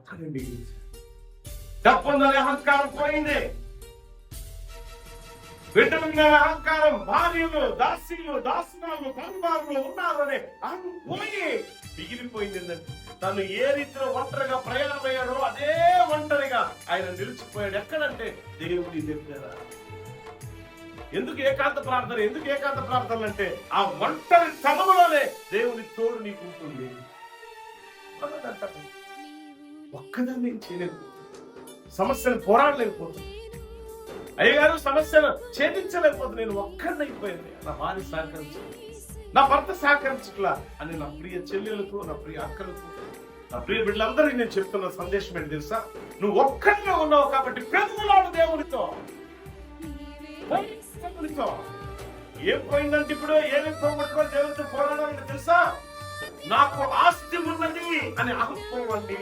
ఒక్కడే మిగిలింది డబ్బుందనే అహంకారం పోయింది. బిడ్డలున్న అహంకారం భార్యలు దాసీలు దాసునాలు పరివారులు ఉన్నారు అనే అహం పోయి మిగిలిపోయింది తను ఏ రీతిలో ఒంటరిగా ప్రయాణమయ్యాడో అదే ఒంటరిగా ఆయన నిలిచిపోయాడు. ఎక్కడంటే దేవుడి దగ్గర. ఎందుకు ఏకాంత ప్రార్థన ఎందుకు ఏకాంత ప్రార్థన అంటే ఆ ఒంటరి తమలోనే దేవుని తోడు నీకుంటుంది. ఒక్కదాన్ని నేను చేయలేకపోతుంది సమస్యను పోరాడలేకపోతుంది అయ్యగారు సమస్యను ఛేదించలేకపోతుంది నేను ఒక్కడిని అయిపోయింది. నా భార్య సహకరించలేదు నా భర్త సహకరించట్లా అని నా ప్రియ చెల్లెలకు నా ప్రియ అక్కలకు నా ప్రియ బిడ్డలందరికీ నేను చెప్తున్న సందేశం ఏంటి తెలుసా? నువ్వు ఒక్కడిగా ఉన్నావు కాబట్టి పెరుగులాడు దేవునితో. దేవునితో ఏం పోయిందంటే ఇప్పుడు ఏమి పోగొట్టుకొని దేవునితో పోరాడాలని తెలుసా? నాకు ఆస్తి ఉన్నది అని అహంపోవండి